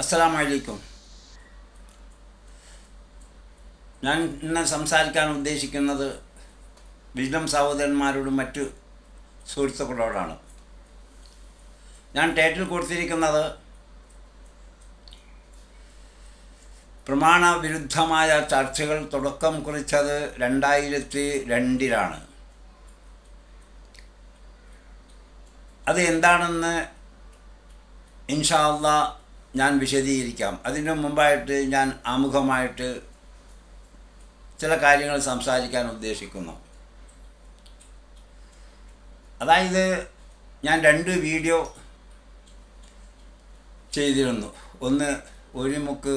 അസ്സലാമലൈക്കും ഞാൻ ഇന്ന് സംസാരിക്കാൻ ഉദ്ദേശിക്കുന്നത് വിജ്ഞം സഹോദരന്മാരോടും മറ്റു സുഹൃത്തുക്കളോടാണ്. ഞാൻ ടൈറ്റിൽ കൊടുത്തിരിക്കുന്നത് പ്രമാണ വിരുദ്ധമായ ചർച്ചകൾ തുടക്കം കുറിച്ചത് രണ്ടായിരത്തി രണ്ടിലാണ്. അത് എന്താണെന്ന് ഇൻഷാ ഇൻഷാല്ല ഞാൻ വിശദീകരിക്കാം. അതിനു മുമ്പായിട്ട് ഞാൻ ആമുഖമായിട്ട് ചില കാര്യങ്ങൾ സംസാരിക്കാൻ ഉദ്ദേശിക്കുന്നു. അതായത് ഞാൻ രണ്ട് വീഡിയോ ചെയ്തിരുന്നു. ഒന്ന് ഒഴിമുക്ക് മുക്ക്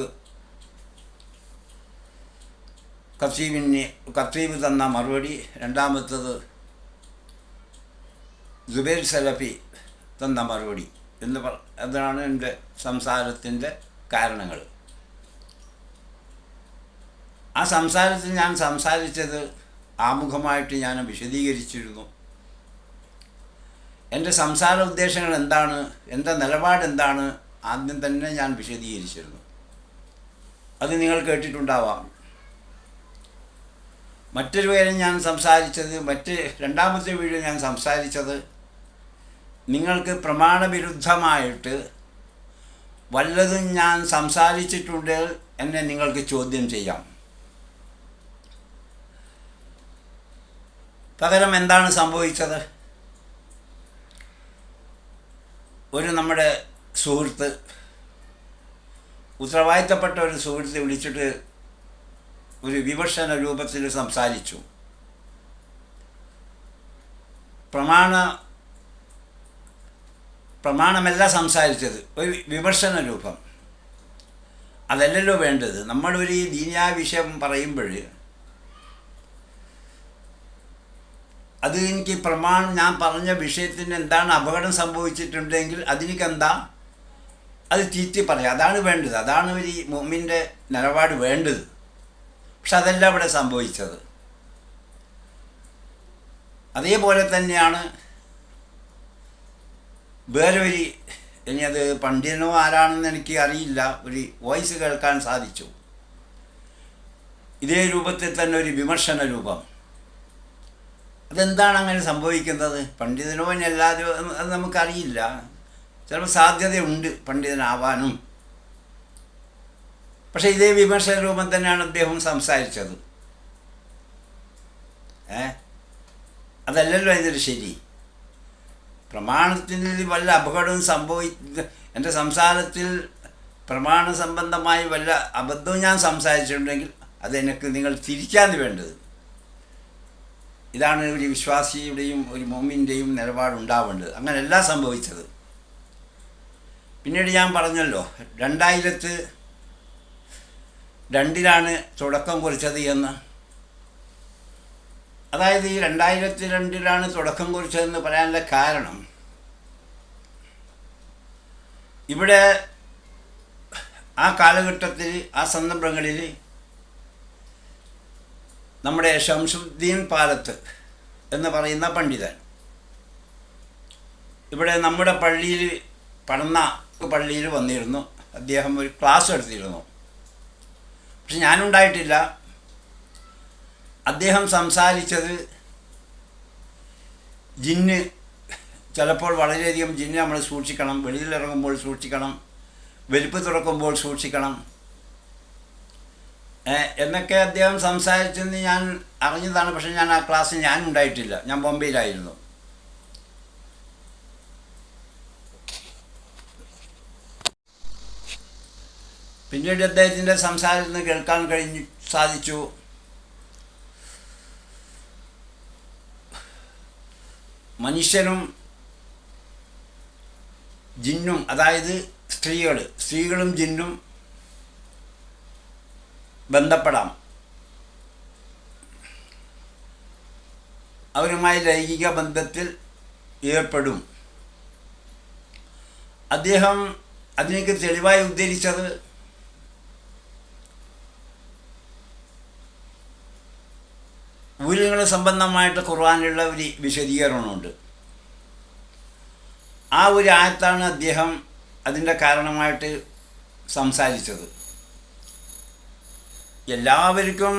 കസീബിന് കസീബ് തന്ന മറുപടി രണ്ടാമത്തത് ജുബൈർ സലഫി തന്ന മറുപടി എന്ന് പറ അതാണ് എന്റെ സംസാരത്തിന്റെ കാരണങ്ങൾ. ആ സംസാരത്തിൽ ഞാൻ സംസാരിച്ചത് ആമുഖമായിട്ട് ഞാൻ വിശദീകരിച്ചിരുന്നു. എന്റെ സംസാര ഉദ്ദേശങ്ങൾ എന്താണ്? എന്റെ നിലപാട് എന്താണ്? ആദ്യം തന്നെ ഞാൻ വിശദീകരിച്ചിരുന്നു. അത് നിങ്ങൾ കേട്ടിട്ടുണ്ടാവാം. മറ്റൊരു പേരും ഞാൻ സംസാരിച്ചത് മറ്റ് രണ്ടാമത്തെ വീഡിയോ ഞാൻ സംസാരിച്ചത് നിങ്ങൾക്ക് പ്രമാണവിരുദ്ധമായിട്ട് വല്ലതും ഞാൻ സംസാരിച്ചിട്ടുണ്ട് എന്നെ നിങ്ങൾക്ക് ചോദ്യം ചെയ്യാം. പകരം എന്താണ് സംഭവിച്ചത്? ഒരു നമ്മുടെ സുഹൃത്ത് ഉത്തരവാദിത്തപ്പെട്ട ഒരു സുഹൃത്ത് വിളിച്ചിട്ട് ഒരു വിമർശന രൂപത്തിൽ സംസാരിച്ചു. പ്രമാണ പ്രമാണമല്ല സംസാരിച്ചത്. ഒരു വിമർശന രൂപം അതല്ലല്ലോ വേണ്ടത്. നമ്മളൊരു ദീനിയാ വിഷയം പറയുമ്പോൾ അത് എനിക്ക് പ്രമാണം ഞാൻ പറഞ്ഞ വിഷയത്തിന് എന്താണ് അപകടം സംഭവിച്ചിട്ടുണ്ടെങ്കിൽ അതിനെന്താ അത് ചീറ്റി പറയാം. അതാണ് വേണ്ടത്. അതാണ് ഒരു മുമ്മിന്റെ നിലപാട് വേണ്ടത്. പക്ഷെ അതല്ല ഇവിടെ സംഭവിച്ചത്. അതേപോലെ തന്നെയാണ് വേറെ ഒരു ഇനി അത് പണ്ഡിതനോ ആരാണെന്ന് എനിക്ക് അറിയില്ല. ഒരു വോയിസ് കേൾക്കാൻ സാധിച്ചു. ഇതേ രൂപത്തിൽ തന്നെ ഒരു വിമർശന രൂപം. അതെന്താണ് അങ്ങനെ സംഭവിക്കുന്നത്? പണ്ഡിതനോ എല്ലാവരും അത് നമുക്കറിയില്ല. ചിലപ്പോൾ സാധ്യതയുണ്ട് പണ്ഡിതനാവാനും. പക്ഷേ ഇതേ വിമർശന രൂപം തന്നെയാണ് അദ്ദേഹം സംസാരിച്ചത്. ഏ? അതല്ലല്ലോ ഇതിന്റെ ശരി. പ്രമാണത്തിന് വല്ല അപകടവും സംഭവി എന്റെ സംസാരത്തിൽ പ്രമാണ സംബന്ധമായി വല്ല അബദ്ധവും ഞാൻ സംസാരിച്ചിട്ടുണ്ടെങ്കിൽ അതെനിക്ക് നിങ്ങൾ തിരിക്കാൻ വേണ്ടത്. ഇതാണ് ഒരു വിശ്വാസിയുടെയും ഒരു മോമിന്റെയും നിലപാടുണ്ടാവേണ്ടത്. അങ്ങനെയല്ല സംഭവിച്ചത്. പിന്നീട് ഞാൻ പറഞ്ഞല്ലോ രണ്ടായിരത്ത് രണ്ടിലാണ് തുടക്കം കുറിച്ചത് എന്ന്. അതായത് ഈ രണ്ടായിരത്തി രണ്ടിലാണ് തുടക്കം കുറിച്ചതെന്ന് പറയാനുള്ള കാരണം ഇവിടെ ആ കാലഘട്ടത്തിൽ ആ സന്ദർഭങ്ങളിൽ നമ്മുടെ ഷംസുദ്ദീൻ പാലത്ത് എന്ന് പറയുന്ന പണ്ഡിതൻ ഇവിടെ നമ്മുടെ പള്ളിയിൽ പഠന പള്ളിയിൽ വന്നിരുന്നു. അദ്ദേഹം ഒരു ക്ലാസ് എടുത്തിരുന്നു. പക്ഷെ ഞാനുണ്ടായിട്ടില്ല. അദ്ദേഹം സംസാരിച്ചത് ജിന്ന് ചിലപ്പോൾ വളരെയധികം ജിന്ന് നമ്മൾ സൂക്ഷിക്കണം വെളിയിലിറങ്ങുമ്പോൾ സൂക്ഷിക്കണം വലിപ്പ് തുറക്കുമ്പോൾ സൂക്ഷിക്കണം. എന്നൊക്കെ അദ്ദേഹം സംസാരിച്ചെന്ന് ഞാൻ അറിഞ്ഞതാണ്. പക്ഷെ ഞാൻ ആ ക്ലാസ്സിൽ ഞാൻ ഉണ്ടായിട്ടില്ല. ഞാൻ ബോംബെയിലായിരുന്നു. പിന്നീട് അദ്ദേഹത്തിന്റെ സംസാരത്തിൽ നിന്ന് കേൾക്കാൻ കഴിഞ്ഞു സാധിച്ചു. മനുഷ്യനും ജിന്നും അതായത് സ്ത്രീകൾ സ്ത്രീകളും ജിന്നും ബന്ധപ്പെടാം. അവരുമായി ലൈംഗിക ബന്ധത്തിൽ ഏർപ്പെടും. അദ്ദേഹം അതിനേക്ക് തെളിവായി ഉദ്ധരിച്ചത് ഊരുകൾ സംബന്ധമായിട്ട് ഖുർആാനുള്ള ഒരു വിശദീകരണമുണ്ട്. ആ ഒരു ആയത്താണ് അദ്ദേഹം അതിന്റെ കാരണമായിട്ട് സംസാരിച്ചത്. എല്ലാവർക്കും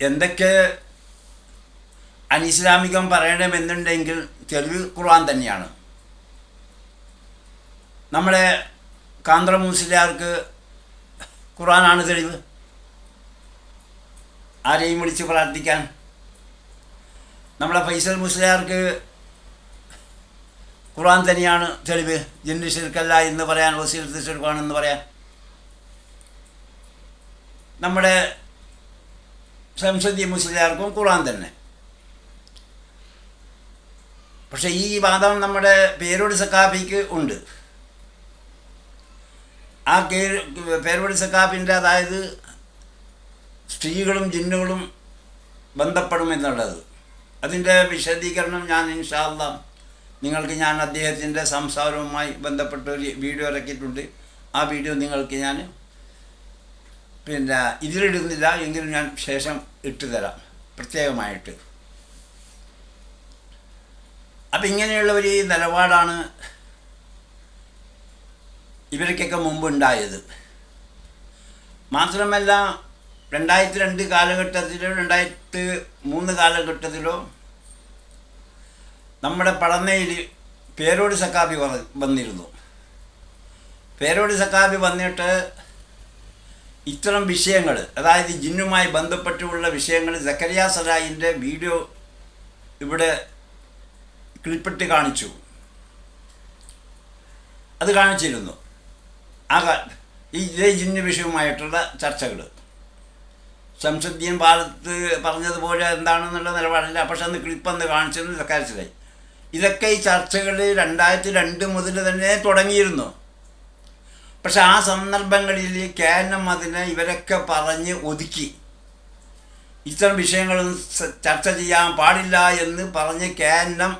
എന്തൊക്കെ അനിസ്ലാമികം പറയണമെന്നുണ്ടെങ്കിൽ തെളിവ് ഖുർആൻ തന്നെയാണ്. നമ്മുടെ കാന്ത്ര മുസ്ലിയാർക്ക് ഖുർആനാണ് തെളിവ്? ആരെയും വിളിച്ച് പ്രാർത്ഥിക്കാൻ. നമ്മളെ ഫൈസൽ മുസ്ലിയാർക്ക് ഖുറാൻ തന്നെയാണ് തെളിവ്. ജിന്നു ശിർക്കല്ല എന്ന് പറയാൻ വസീലത്ത് ശിർക്കാണെന്ന് പറയാൻ. നമ്മുടെ സംസദീയ മുസ്ലിയാർക്കും ഖുറാൻ തന്നെ. പക്ഷേ ഈ വാദം നമ്മുടെ പേരോട് സക്കാഫിക്ക് ഉണ്ട്. ആ കേ- പേരോട് സക്കാഫിന്റെ അതായത് സ്ത്രീകളും ജിന്നുകളും ബന്ധപ്പെടുമെന്നുള്ളത് അതിന്റെ വിശദീകരണം ഞാൻ ഇൻഷാല്ല നിങ്ങൾക്ക് ഞാൻ അദ്ദേഹത്തിന്റെ സംസാരവുമായി ബന്ധപ്പെട്ട ഒരു വീഡിയോ ഇറക്കിയിട്ടുണ്ട്. ആ വീഡിയോ നിങ്ങൾക്ക് ഞാൻ പിന്നെ ഇതിലിടുന്നില്ല എങ്കിലും ഞാൻ ശേഷം ഇട്ട് തരാം പ്രത്യേകമായിട്ട്. അപ്പം ഇങ്ങനെയുള്ള ഒരു നിലപാടാണ് ഇവർക്കൊക്കെ മുമ്പ് ഉണ്ടായത് മാത്രമല്ല രണ്ടായിരത്തി രണ്ട് കാലഘട്ടത്തിലോ രണ്ടായിരത്തി മൂന്ന് കാലഘട്ടത്തിലോ നമ്മുടെ പടന്നയിൽ പേരോട് സക്കാബി വന്ന് വന്നിരുന്നു. പേരോട് സക്കാബി വന്നിട്ട് ഇത്തരം വിഷയങ്ങൾ അതായത് ജിന്നുമായി ബന്ധപ്പെട്ടുള്ള വിഷയങ്ങൾ സക്കരിയ സലായിന്റെ വീഡിയോ ഇവിടെ ക്ലിപ്പിട്ട് കാണിച്ചു. അത് കാണിച്ചിരുന്നു. ആ ഈ ജിന്ന് വിഷയവുമായിട്ടുള്ള ചർച്ചകൾ. ശംസുദ്ദീൻ ഭാഗത്ത് പറഞ്ഞതുപോലെ എന്താണെന്നുള്ള നിലപാടില്ല. പക്ഷെ അന്ന് ക്ലിപ്പൊന്ന് കാണിച്ചത് സക്കാരിച്ചിലായി ഇതൊക്കെ ഈ ചർച്ചകൾ രണ്ടായിരത്തി രണ്ട് മുതൽ തന്നെ തുടങ്ങിയിരുന്നു. പക്ഷെ ആ സന്ദർഭങ്ങളിൽ കേരളം അതിനെ ഇവരൊക്കെ പറഞ്ഞ് ഒതുക്കി. ഇത്തരം വിഷയങ്ങളും ചർച്ച ചെയ്യാൻ പാടില്ല എന്ന് പറഞ്ഞ് കേരളം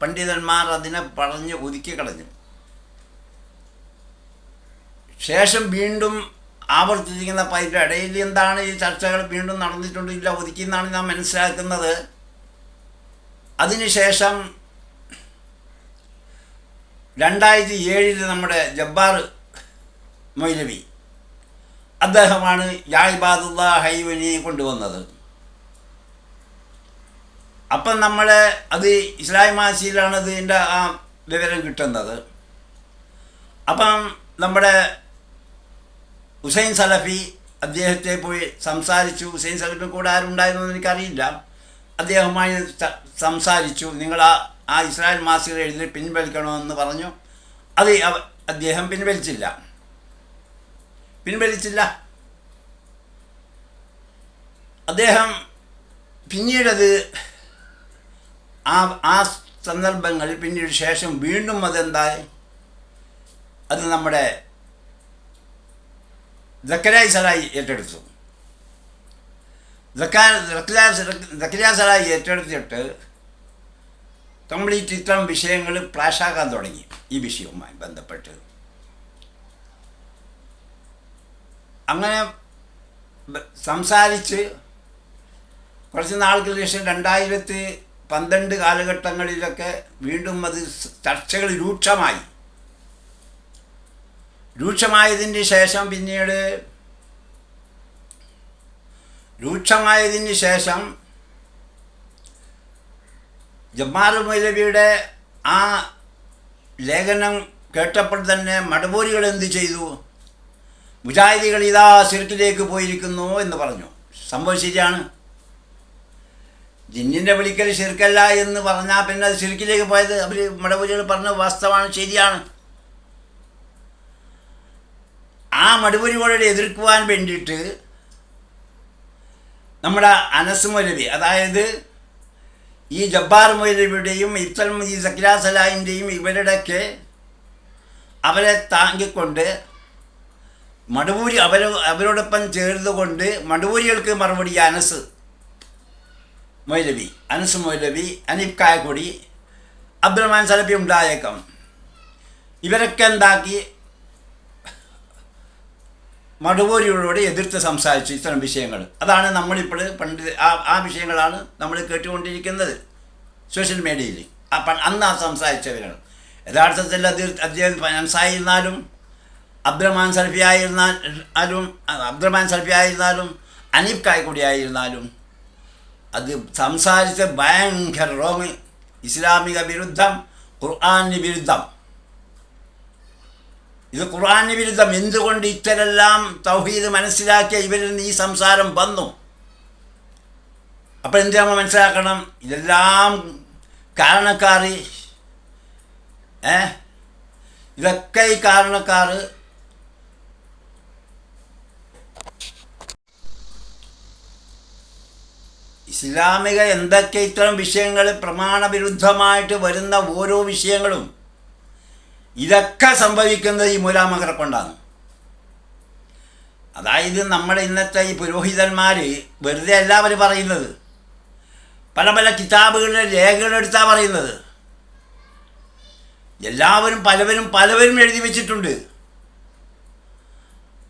പണ്ഡിതന്മാർ അതിനെ പറഞ്ഞ് ഒതുക്കി കളഞ്ഞു. ശേഷം വീണ്ടും ആവർത്തിച്ചിരിക്കുന്ന അതിന്റെ ഇടയിൽ എന്താണ് ഈ ചർച്ചകൾ വീണ്ടും നടന്നിട്ടുണ്ടെങ്കിൽ ഒതുക്കി എന്നാണ് ഞാൻ മനസ്സിലാക്കുന്നത്. അതിനുശേഷം രണ്ടായിരത്തി ഏഴിൽ നമ്മുടെ ജബ്ബാർ മൊയ്ലവി അദ്ദേഹമാണ് യായിബാദുള്ള ഹൈവനി കൊണ്ടുവന്നത്. അപ്പം നമ്മൾ അത് ഇസ്ലാം മാസിയിലാണ് ഇതിന്റെ ആ വിവരം കിട്ടുന്നത്. അപ്പം നമ്മുടെ ഹുസൈൻ സലഫി അദ്ദേഹത്തെ പോയി സംസാരിച്ചു. ഹുസൈൻ സലഫി കൂടെ ആരുണ്ടായിരുന്നു എനിക്കറിയില്ല. അദ്ദേഹവുമായി സംസാരിച്ചു. നിങ്ങൾ ആ ആ ഇസ്രായേൽ മാസിക എഴുതി പിൻവലിക്കണമെന്ന് പറഞ്ഞു. അത് അദ്ദേഹം പിൻവലിച്ചില്ല. പിൻവലിച്ചില്ല. അദ്ദേഹം പിന്നീടത് ആ ആ സന്ദർഭങ്ങളിൽ പിന്നീട് ശേഷം വീണ്ടും അതെന്തായി? അത് നമ്മുടെ ജക്കരായി സലായി ഏറ്റെടുത്തു. ജക്കരിയ സലായി ഏറ്റെടുത്തിട്ട് കംപ്ലീറ്റ് ഇത്തരം വിഷയങ്ങൾ ഫ്ലാഷാകാൻ തുടങ്ങി. ഈ വിഷയവുമായി ബന്ധപ്പെട്ട്. അങ്ങനെ സംസാരിച്ച് കുറച്ച് നാൾക്ക് ശേഷം രണ്ടായിരത്തി പന്ത്രണ്ട് കാലഘട്ടങ്ങളിലൊക്കെ വീണ്ടും അത് ചർച്ചകൾ രൂക്ഷമായി. രൂക്ഷമായതിന് ശേഷം പിന്നീട് രൂക്ഷമായതിന് ശേഷം ജബ്ബാർ മൗലവിയുടെ ആ ലേഖനം കേട്ടപ്പോൾ തന്നെ മടബൂരികൾ എന്ത് ചെയ്തു? മുജാഹിദികൾ ഇതാ സിർക്കിലേക്ക് പോയിരിക്കുന്നു എന്ന് പറഞ്ഞു. സംഭവം ശരിയാണ്. ജിന്നിന്റെ വിളിക്കൽ ശിർക്കല്ല എന്ന് പറഞ്ഞാൽ പിന്നെ അത് ശിർക്കിലേക്ക് പോയത്? അവർ മടപൂരികൾ പറഞ്ഞ വാസ്തവമാണ് ശരിയാണ്. ആ മടുപുരികളോട് എതിർക്കുവാൻ വേണ്ടിയിട്ട് നമ്മുടെ അനസ് മൗലവി അതായത് ഈ ജബ്ബാർ മൗലവിയുടെയും ഇത്തൽ ഈ സക്കിരാ സലാഹിന്റെയും ഇവരുടെയൊക്കെ അവരെ താങ്ങിക്കൊണ്ട് മടുപൂരി അവർ അവരോടൊപ്പം ചേർന്നുകൊണ്ട് മടുപൂരികൾക്ക് മറുപടി അനസ് മൗലവി അനസ് മൗലവി അനീഫ് കായക്കൊടി അബ്ദുറഹ്മാൻ സലഫി ഉണ്ടായേക്കാം. ഇവരൊക്കെ എന്താക്കി? മടുവൂരികളോട് എതിർത്ത് സംസാരിച്ചു ഇത്തരം വിഷയങ്ങൾ. അതാണ് നമ്മളിപ്പോൾ പണ്ട് ആ ആ വിഷയങ്ങളാണ് നമ്മൾ കേട്ടുകൊണ്ടിരിക്കുന്നത് സോഷ്യൽ മീഡിയയിൽ. ആ അന്ന് ആ സംസാരിച്ചവരാണ്. യഥാർത്ഥത്തിൽ അതിർ അദ്ദേഹം ഫൈനാൻസായിരുന്നാലും അബ്ദുറഹ്മാൻ സൽഫി ആയിരുന്നാലും അബ്ദുറഹ്മാൻ സൽഫി ആയിരുന്നാലും അനീഫ് കായ്ക്കുടി ആയിരുന്നാലും അത് സംസാരിച്ച ഭയങ്കര റോങ് ഇസ്ലാമിക വിരുദ്ധം ഖുർആാന് വിരുദ്ധം. ഇത് ഖുറാന് വിരുദ്ധം. എന്തുകൊണ്ട് ഇത്തരെല്ലാം തൗഹീദ് മനസ്സിലാക്കിയ ഇവരിൽ നിന്ന് ഈ സംസാരം വന്നു? അപ്പോൾ എന്ത് നമ്മൾ മനസ്സിലാക്കണം? ഇതെല്ലാം കാരണക്കാർ ഏ? ഇതൊക്കെ ഈ കാരണക്കാർ ഇസ്ലാമിക എന്തൊക്കെ ഇത്തരം വിഷയങ്ങൾ പ്രമാണവിരുദ്ധമായിട്ട് വരുന്ന ഓരോ വിഷയങ്ങളും ഇതൊക്കെ സംഭവിക്കുന്നത് ഈ മൂലാമകരെ കൊണ്ടാണ്. അതായത് നമ്മുടെ ഇന്നത്തെ ഈ പുരോഹിതന്മാർ വെറുതെ എല്ലാവരും പറയുന്നത്. പല പല കിതാബുകളിലെ രേഖകളെടുത്താണ് പറയുന്നത്. എല്ലാവരും പലവരും പലവരും എഴുതി വെച്ചിട്ടുണ്ട്.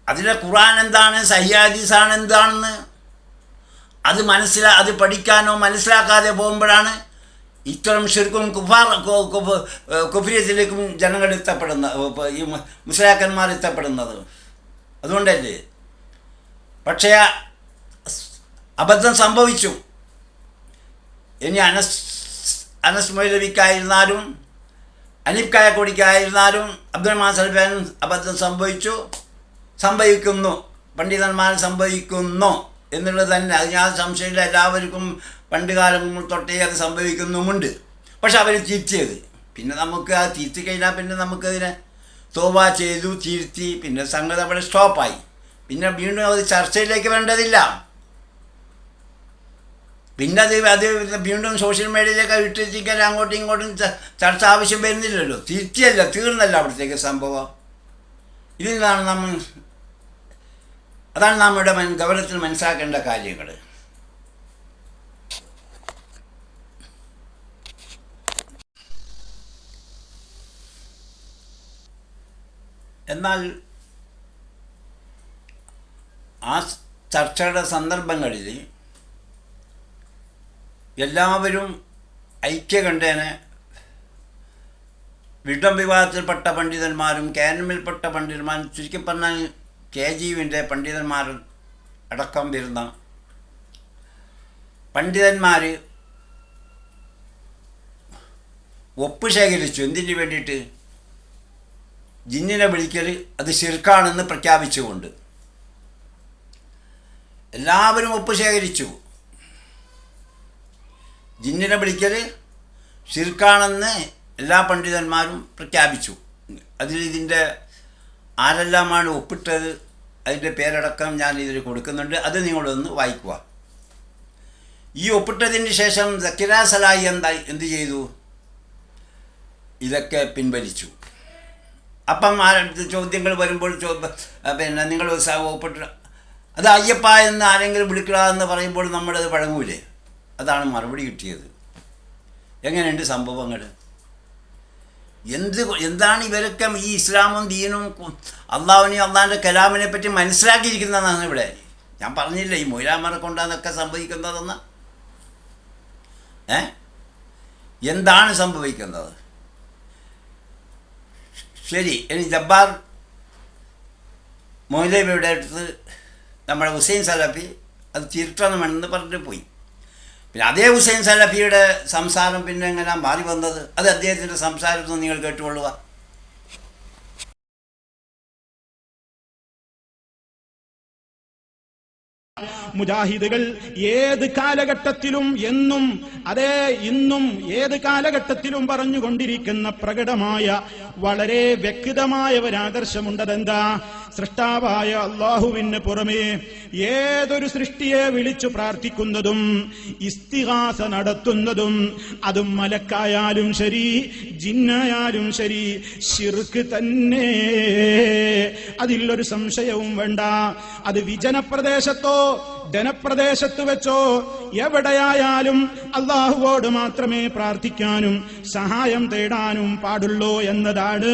അതിലെ ഖുറാൻ എന്താണ്? സഹ്യാദീസാണ് എന്താണെന്ന്? അത് മനസ്സിലാ അത് പഠിക്കാനോ മനസ്സിലാക്കാതെ പോകുമ്പോഴാണ് ഇത്തരം ശരിക്കും കുഫാർ കു- ജനങ്ങൾ എത്തപ്പെടുന്ന ഈ മുസ്ലാക്കന്മാർ എത്തപ്പെടുന്നത്. അതുകൊണ്ടല്ലേ? പക്ഷേ അബദ്ധം സംഭവിച്ചു. ഇനി അനസ് അനസ് മൊയ്ലവിക്കായിരുന്നാലും അനീഫ് കായക്കൊടിക്കായിരുന്നാലും അബ്ദുറഹ്മാൻ സൽഫാനും അബദ്ധം സംഭവിച്ചു. സംഭവിക്കുന്നു. പണ്ഡിതന്മാർ സംഭവിക്കുന്നു എന്നുള്ളത് തന്നെ. അത് ഞാൻ സംശയമില്ല എല്ലാവർക്കും പണ്ട് കാലം തൊട്ടേ അത് സംഭവിക്കുന്നുമുണ്ട്. പക്ഷെ അവർ തിരിച്ചത് പിന്നെ നമുക്ക് ആ തിരുത്തി കഴിഞ്ഞാൽ പിന്നെ നമുക്കതിനെ തോവ ചെയ്തു തിരുത്തി പിന്നെ സംഗതി അവിടെ സ്റ്റോപ്പായി. പിന്നെ വീണ്ടും അത് ചർച്ചയിലേക്ക് വേണ്ടതില്ല പിന്നെ അത് അത് വീണ്ടും സോഷ്യൽ മീഡിയയിലേക്ക് ഇട്ടിരിക്കാൻ അങ്ങോട്ടും ഇങ്ങോട്ടും ചർച്ച ആവശ്യം വരുന്നില്ലല്ലോ. തിരുത്തിയല്ല തീർന്നല്ല അവിടത്തേക്ക് സംഭവം. ഇതിൽ നിന്നാണ് നമ്മൾ അതാണ് നമ്മുടെ മൻ ഗൗരവത്തിൽ മനസ്സിലാക്കേണ്ട കാര്യങ്ങൾ എന്നാൽ ആ ചർച്ചയുടെ സന്ദർഭങ്ങളിൽ എല്ലാവരും ഐക്യകണ്ഠേന വിഡം വിവാദത്തിൽപ്പെട്ട പണ്ഡിതന്മാരും കാനമിൽപ്പെട്ട പണ്ഡിതന്മാരും ചുരുക്കി പറഞ്ഞാൽ കെ ജിവിന്റെ പണ്ഡിതന്മാർ അടക്കം വരുന്ന പണ്ഡിതന്മാർ ഒപ്പ് ശേഖരിച്ചു. എന്തിനു വേണ്ടിയിട്ട്? ജിന്നിനെ വിളിക്കൽ അത് ശിർക്കാണെന്ന് പ്രഖ്യാപിച്ചുകൊണ്ട്. എല്ലാവരും ഒപ്പ് ശേഖരിച്ചു. ജിന്നിനെ വിളിക്കൽ ഷിർക്കാണെന്ന് എല്ലാ പണ്ഡിതന്മാരും പ്രഖ്യാപിച്ചു. അതിൽ ഇതിന്റെ ആരെല്ലാമാണ് ഒപ്പിട്ടത് അതിന്റെ പേരടക്കം ഞാൻ ഇതിൽ കൊടുക്കുന്നുണ്ട്. അത് നിങ്ങളൊന്ന് വായിക്കുക. ഈ ഒപ്പിട്ടതിന് ശേഷം സക്കിര സലായി എന്ത് ചെയ്തു? ഇതൊക്കെ പിൻവലിച്ചു. അപ്പം ആ ചോദ്യങ്ങൾ വരുമ്പോൾ പിന്നെ നിങ്ങൾ ഉത്സാഹപ്പെട്ട അത് അയ്യപ്പ എന്ന് ആരെങ്കിലും വിളിക്കുക എന്ന് പറയുമ്പോൾ നമ്മളത് വഴങ്ങൂലേ? അതാണ് മറുപടി കിട്ടിയത്. എങ്ങനെയുണ്ട് സംഭവങ്ങൾ? എന്ത് എന്താണ് ഇവരൊക്കെ ഈ ഇസ്ലാമും ദീനും അള്ളാഹുവിനെയും അള്ളാഹിന്റെ കലാമിനെ പറ്റി മനസ്സിലാക്കിയിരിക്കുന്നതാണ് ഇവിടെ. ഞാൻ പറഞ്ഞില്ല ഈ മൊയിലാമറെ കൊണ്ടാന്നൊക്കെ സംഭവിക്കുന്നതെന്ന്. ഏ? എന്താണ് സംഭവിക്കുന്നത്? ശരി ഇനി ജബ്ബാർ മൗലവിയുടെ അടുത്ത് നമ്മുടെ ഹുസൈൻ സലഫി അത് തിരുത്തണം വേണമെന്ന് പറഞ്ഞിട്ട് പോയി. പിന്നെ അതേ ഹുസൈൻ സലഫിയുടെ സംസാരം പിന്നെ എങ്ങനെ മാറി വന്നത്? അത് അദ്ദേഹത്തിന്റെ സംസാരത്തിൽ നിങ്ങൾ കേട്ടുകൊള്ളുക. മുജാഹിദുകൾ ഏത് കാലഘട്ടത്തിലും എന്നും അതേ ഇന്നും ഏത് കാലഘട്ടത്തിലും പറഞ്ഞുകൊണ്ടിരിക്കുന്ന പ്രകടമായ വളരെ വ്യക്തമായ ഒരു ആദർശമുണ്ടതെന്താ സൃഷ്ടാവായ അള്ളാഹുവിന് പുറമേ ഏതൊരു സൃഷ്ടിയെ വിളിച്ചു പ്രാർത്ഥിക്കുന്നതും ഇസ്തിഹാസ നടത്തുന്നതും അതും മലക്കായാലും ശരി ജിന്നായാലും ശരി ശിർക്ക് തന്നെ. അതിലൊരു സംശയവും വേണ്ട. അത് വിജനപ്രദേശത്തോ Dios. ധനപ്രദേശത്ത് വെച്ചോ എവിടെയായാലും അള്ളാഹുവോട് മാത്രമേ പ്രാർത്ഥിക്കാനും സഹായം തേടാനും പാടുള്ളൂ എന്നതാണ്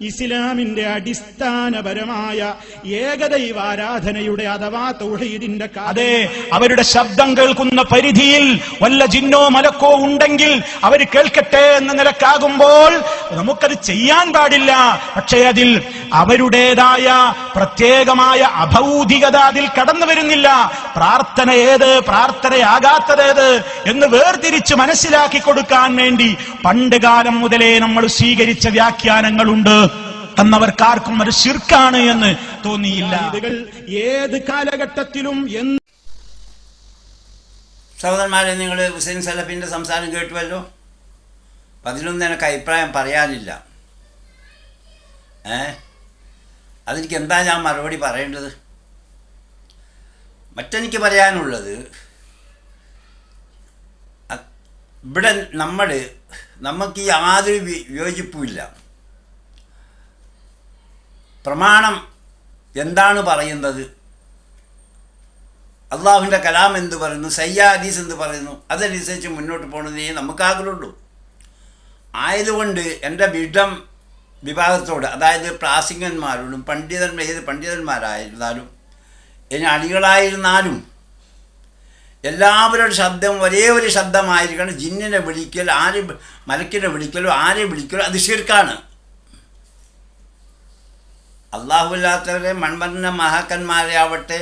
ഇസ്ലാമിന്റെ അടിസ്ഥാനപരമായ ഏകദൈവാരാധനയുടെ അഥവാ തൗഹീദിന്റെ അതെ അവരുടെ ശബ്ദം കേൾക്കുന്ന പരിധിയിൽ വല്ല ജിന്നോ മലക്കോ ഉണ്ടെങ്കിൽ അവർ കേൾക്കട്ടെ എന്ന നിലക്കാകുമ്പോൾ നമുക്കത് ചെയ്യാൻ പാടില്ല. പക്ഷേ അതിൽ അവരുടേതായ പ്രത്യേകമായ അഭൗതികത അതിൽ കടന്നു വരുന്നില്ല. പ്രാർത്ഥന ഏത്? പ്രാർത്ഥനയാകാത്തതേത്? എന്ന് വേർതിരിച്ച് മനസ്സിലാക്കി കൊടുക്കാൻ വേണ്ടി പണ്ട് കാലം മുതലേ നമ്മൾ സ്വീകരിച്ച വ്യാഖ്യാനങ്ങളുണ്ട്. എന്നവർക്കാർക്കും അത് ശിർക്കാണ് എന്ന് തോന്നിയില്ല. ഏത് കാലഘട്ടത്തിലും എന്ന് സഹോദരന്മാരെ നിങ്ങൾ ഹുസൈൻ സലഫിന്റെ സംസാരം കേട്ടുവല്ലോ? അതിലൊന്നും എനിക്ക് അഭിപ്രായം പറയാനില്ല. ഏ? അതെനിക്ക് എന്താ ഞാൻ മറുപടി പറയേണ്ടത്? മറ്റെനിക്ക് പറയാനുള്ളത് ഇവിടെ നമ്മൾ നമുക്ക് യാതൊരു വിയോജിപ്പുമില്ല. പ്രമാണം എന്താണ് പറയുന്നത്? അള്ളാഹുവിന്റെ കലാം എന്ത് പറയുന്നു? സയ്യാദീസ് എന്ത് പറയുന്നു? അതനുസരിച്ച് മുന്നോട്ട് പോകുന്നതേ നമുക്ക് ആഗ്രഹമുള്ളൂ. ആയതുകൊണ്ട് എന്റെ വിഡം വിഭാഗത്തോട് അതായത് പ്രാസിംഗന്മാരോടും പണ്ഡിതന്മാർ ഏത് പണ്ഡിതന്മാരായിരുന്നാലും അണികളായിരുന്നാലും എല്ലാവരുടെ ശബ്ദം ഒരേ ഒരു ശബ്ദമായിരിക്കണം. ജിന്നിനെ വിളിക്കൽ ആര് മലക്കിനെ വിളിക്കലോ ആരെ വിളിക്കലോ അത് ശിർക്കാണ്. അള്ളാഹുല്ലാത്തവരെ മൺമന്ന മഹാക്കന്മാരെ ആവട്ടെ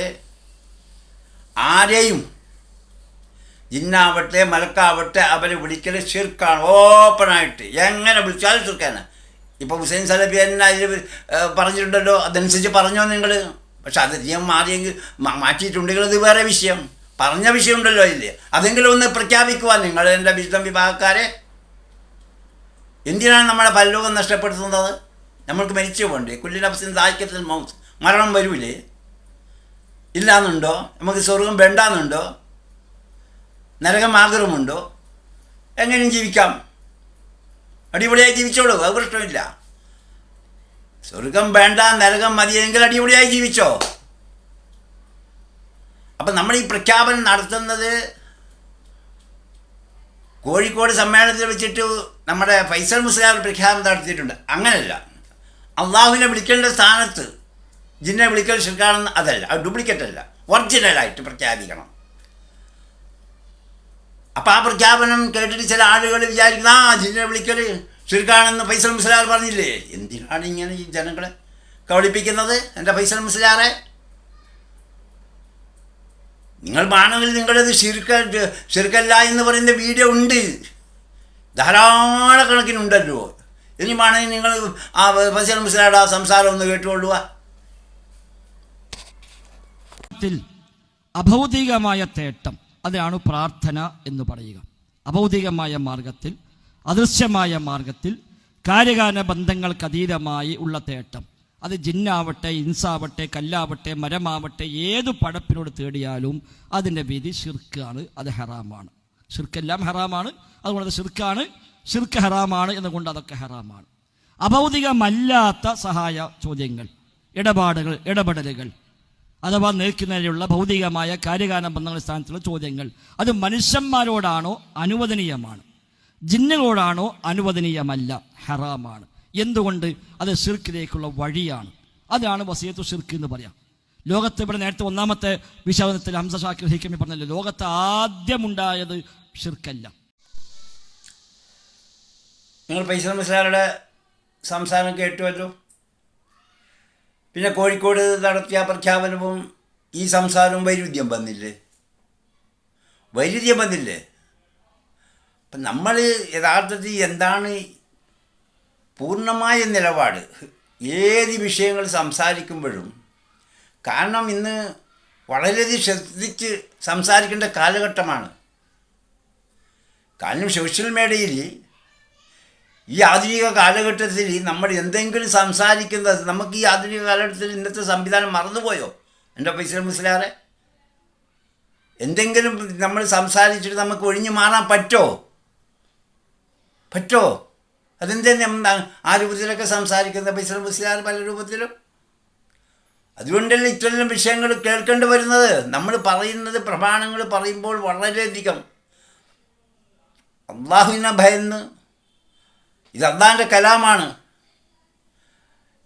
ആരെയും ജിന്നാവട്ടെ മലക്കാവട്ടെ അവരെ വിളിക്കൽ ശീർക്കാണ് ഓപ്പണായിട്ട് എങ്ങനെ വിളിച്ചാലും ഷിർക്കാണ് ഇപ്പോൾ ഹുസൈൻ സലഫി അതിൽ പറഞ്ഞിട്ടുണ്ടല്ലോ? അതനുസരിച്ച് പറഞ്ഞോ നിങ്ങൾ പക്ഷെ അത് നിയമം മാറിയെങ്കിൽ മാറ്റിയിട്ടുണ്ടെങ്കിൽ അത് വേറെ വിഷയം. പറഞ്ഞ വിഷയമുണ്ടല്ലോ ഇല്ലേ അതെങ്കിലും ഒന്ന് പ്രഖ്യാപിക്കുവാൻ നിങ്ങൾ എന്റെ വിശുദ്ധം വിഭാഗക്കാരെ. എന്തിനാണ് നമ്മളെ പരലോകം നഷ്ടപ്പെടുത്തുന്നത്? നമ്മൾക്ക് മരിച്ചു പോണ്ടേ കുല്ലിനഫസിൻ ദാഹിക്കത്തിൽ മൗത്ത് മരണം വരൂലേ? ഇല്ലാന്നുണ്ടോ? നമുക്ക് സ്വർഗം വേണ്ടാന്നുണ്ടോ? നരകം ആഗ്രഹമുണ്ടോ എങ്ങനെയും ജീവിക്കാം. അടിപൊളിയായി ജീവിച്ചോളൂ. അത് പ്രശ്നമില്ല. സ്വർഗം വേണ്ട നരകം മതിയെങ്കിൽ അടിപൊളിയായി ജീവിച്ചോ? അപ്പം നമ്മൾ ഈ പ്രഖ്യാപനം നടത്തുന്നത് കോഴിക്കോട് സമ്മേളനത്തിൽ വെച്ചിട്ട് നമ്മുടെ ഫൈസൽ മുസ്ലാം പ്രഖ്യാപനം നടത്തിയിട്ടുണ്ട്. അങ്ങനെയല്ല. അള്ളാഹുവിനെ വിളിക്കേണ്ട സ്ഥാനത്ത് ജിന്നെ വിളിക്കൽ ശരിക്കാണെന്ന് അതല്ല അത് ഡ്യൂപ്ലിക്കേറ്റ് അല്ല. ഒറിജിനലായിട്ട് പ്രഖ്യാപിക്കണം. അപ്പം ആ പ്രഖ്യാപനം കേട്ടിട്ട് ചില ആളുകൾ വിചാരിക്കുന്ന ആ ജിന്നെ വിളിക്കൽ ശരിക്കാണെന്ന് ഫൈസൽ മുസ്ലാർ പറഞ്ഞില്ലേ? എന്തിനാണ് ഇങ്ങനെ ഈ ജനങ്ങളെ കബളിപ്പിക്കുന്നത്? എന്റെ ഫൈസൽ മുസ്ലാറെ. നിങ്ങൾ വേണമെങ്കിൽ നിങ്ങളത് ചുരുക്ക ചുരുക്കല്ല എന്ന് പറയുന്ന വീഡിയോ ഉണ്ട്. ധാരാളക്കണക്കിനുണ്ടല്ലോ. ഇനി വേണമെങ്കിൽ നിങ്ങൾ ആ ഫൈസൽ മുസ്ലാറുടെ ആ സംസാരം ഒന്ന് കേട്ടുകൊള്ളുക. അഭൗതികമായ തേട്ടം അതാണ് പ്രാർത്ഥന എന്ന് പറയുക. അഭൗതികമായ മാർഗത്തിൽ അദൃശ്യമായ മാർഗത്തിൽ കാര്യകാല ബന്ധങ്ങൾക്ക് അതീതമായി ഉള്ള തേട്ടം. അത് ജിന്നാവട്ടെ ഇൻസാവട്ടെ കല്ലാവട്ടെ മരമാവട്ടെ ഏതു പടപ്പിനോട് തേടിയാലും അതിന്റെ വിധി ഷിർക്കാണ് അത് ഹറാമാണ്. ഷിർക്കെല്ലാം ഹറാമാണ് അതുകൊണ്ട് അത് ഷിർക്കാണ് ഷിർക്ക് ഹറാമാണ് എന്നുകൊണ്ട് അതൊക്കെ ഹറാമാണ്. അഭൗതികമല്ലാത്ത സഹായ ചോദ്യങ്ങൾ ഇടപാടുകൾ ഇടപെടലുകൾ അഥവാ നേർക്കുന്നതിലുള്ള ഭൗതികമായ കാര്യകാല ബന്ധങ്ങളുടെ സ്ഥാനത്തുള്ള ചോദ്യങ്ങൾ അത് മനുഷ്യന്മാരോടാണോ അനുവദനീയമാണ്? ജിന്നുകളോടാണോ അനുവദനീയമല്ല ഹറാമാണ്. എന്തുകൊണ്ട്? അത് ഷിർക്കിലേക്കുള്ള വഴിയാണ്. അതാണ് വസീയത്തു ഷിർക്ക് എന്ന് പറയാം. ലോകത്ത് ഇവിടെ നേരത്തെ ഒന്നാമത്തെ വിശാദത്തിൽ ഹംസ ഷാക്കിർ ഹിക്കമി പറഞ്ഞല്ലോ ലോകത്ത് ആദ്യമുണ്ടായത് ഷിർക്കല്ല നിങ്ങൾ പൈസ മുസ്ലാറുടെ സംസാരം കേട്ടുവല്ലോ പിന്നെ കോഴിക്കോട് നടത്തിയ പ്രഖ്യാപനവും ഈ സംസാരവും വൈരുദ്ധ്യം വന്നില്ലേ? വൈരുദ്ധ്യം വന്നില്ലേ? അപ്പം നമ്മൾ യഥാർത്ഥത്തിൽ എന്താണ് പൂർണമായ നിലപാട്? ഏത് വിഷയങ്ങൾ സംസാരിക്കുമ്പോഴും കാരണം ഇന്ന് വളരെയധികം ശ്രദ്ധിച്ച് സംസാരിക്കേണ്ട കാലഘട്ടമാണ്. കാരണം സോഷ്യൽ മീഡിയയിൽ ഈ ആധുനിക കാലഘട്ടത്തിൽ നമ്മൾ എന്തെങ്കിലും സംസാരിക്കുന്നത് നമുക്ക് ഈ ആധുനിക കാലഘട്ടത്തിൽ ഇന്നത്തെ സംവിധാനം മറന്നുപോയോ? എന്റെ പൈസ മുസ്ലാറെ എന്തെങ്കിലും നമ്മൾ സംസാരിച്ചിട്ട് നമുക്ക് ഒഴിഞ്ഞു മാറാൻ പറ്റോ? പറ്റോ എന്താണ് ആ രൂപത്തിലൊക്കെ സംസാരിക്കുന്ന പൈസ മുസ്ലാർ പല രൂപത്തിലും? അതുകൊണ്ടല്ലേ ഇത്രയും വിഷയങ്ങൾ കേൾക്കേണ്ടി വരുന്നത്? നമ്മൾ പറയുന്നത് പ്രമാണങ്ങൾ പറയുമ്പോൾ വളരെയധികം. അള്ളാഹുവിനെ ഭയന്ന്. ഇത് അള്ളാഹിന്റെ കലാമാണ്.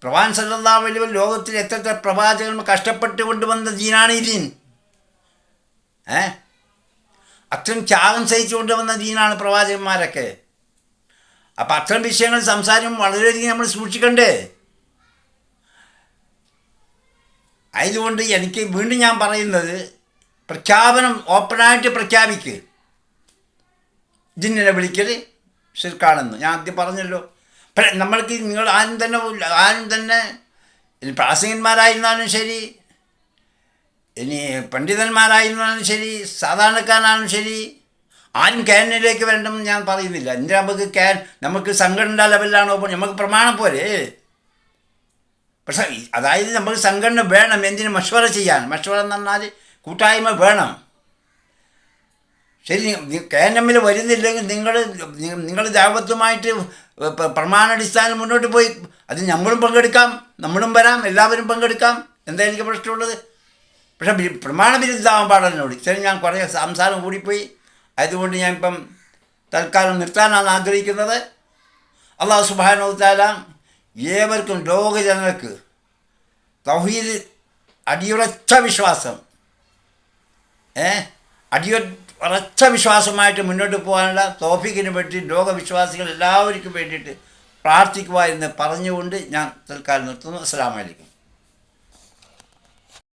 പ്രവാൻ സല്ലാ വലിയ ലോകത്തിൽ എത്ര പ്രവാചകന്മാർ കഷ്ടപ്പെട്ട് കൊണ്ടുവന്ന ദീനാണ് ഈ ദീൻ. ഏ? അത്രയും ത്യാഗം സഹിച്ചു കൊണ്ടുവന്ന ദീനാണ് പ്രവാചകന്മാരൊക്കെ. അപ്പം അത്തരം വിഷയങ്ങൾ സംസാരം വളരെയധികം നമ്മൾ സൂക്ഷിക്കണ്ടേ? ആയതുകൊണ്ട് എനിക്ക് വീണ്ടും ഞാൻ പറയുന്നത് പ്രഖ്യാപനം ഓപ്പണായിട്ട് പ്രഖ്യാപിക്ക്. ജിന്നിനെ വിളിക്കൽ ശിർക്കാണെന്ന് ഞാൻ ആദ്യം പറഞ്ഞല്ലോ. നമ്മൾക്ക് നിങ്ങൾ ആരും തന്നെ ആരും തന്നെ ഇനി പ്രാസംഗന്മാരായിരുന്നാലും ശരി ഇനി പണ്ഡിതന്മാരായിരുന്നാലും ശരി സാധാരണക്കാരനാലും ശരി ആരും ക്യാനിലേക്ക് വരണമെന്ന് ഞാൻ പറയുന്നില്ല. എന്റെ നമുക്ക് ക്യാൻ നമുക്ക് സംഘടന ലെവലിലാണോ നമുക്ക് പ്രമാണം പോരെ. പക്ഷേ അതായത് നമുക്ക് സംഘടന വേണം എന്തിന് മഷുവറ ചെയ്യാൻ? മഷുവറ എന്ന് പറഞ്ഞാൽ കൂട്ടായ്മ വേണം. ശരി കെ എൻ എമ്മിൽ വരുന്നില്ലെങ്കിൽ നിങ്ങൾ നിങ്ങൾ ദാവത്വമായിട്ട് പ്രമാണ പ്രമാണാടിസ്ഥാനം മുന്നോട്ട് പോയി. അത് നമ്മളും പങ്കെടുക്കാം നമ്മളും വരാം എല്ലാവരും പങ്കെടുക്കാം. എന്താ എനിക്ക് പ്രശ്നമുള്ളത്? പക്ഷേ പ്രമാണ വിരുദ്ധമാകാൻ പാടില്ലോട് ശരി ഞാൻ കുറേ സംസാരം കൂടിപ്പോയി. അതുകൊണ്ട് ഞാൻ ഇപ്പം തൽക്കാലം നിർത്താനാണ് ആഗ്രഹിക്കുന്നത്. അള്ളാഹു സുബാനോത്താല ഏവർക്കും ലോകജനങ്ങൾക്ക് തൗഹീദ് അടിയുറച്ച വിശ്വാസം ഏ അടിയുറച്ച വിശ്വാസമായിട്ട് മുന്നോട്ട് പോകാനുള്ള തോഫിക്കിന് വേണ്ടി ലോകവിശ്വാസികൾ എല്ലാവർക്കും വേണ്ടിയിട്ട് പ്രാർത്ഥിക്കുക എന്ന് പറഞ്ഞുകൊണ്ട് ഞാൻ തൽക്കാലം നിർത്തുന്നു. അസ്സാം വലൈക്കും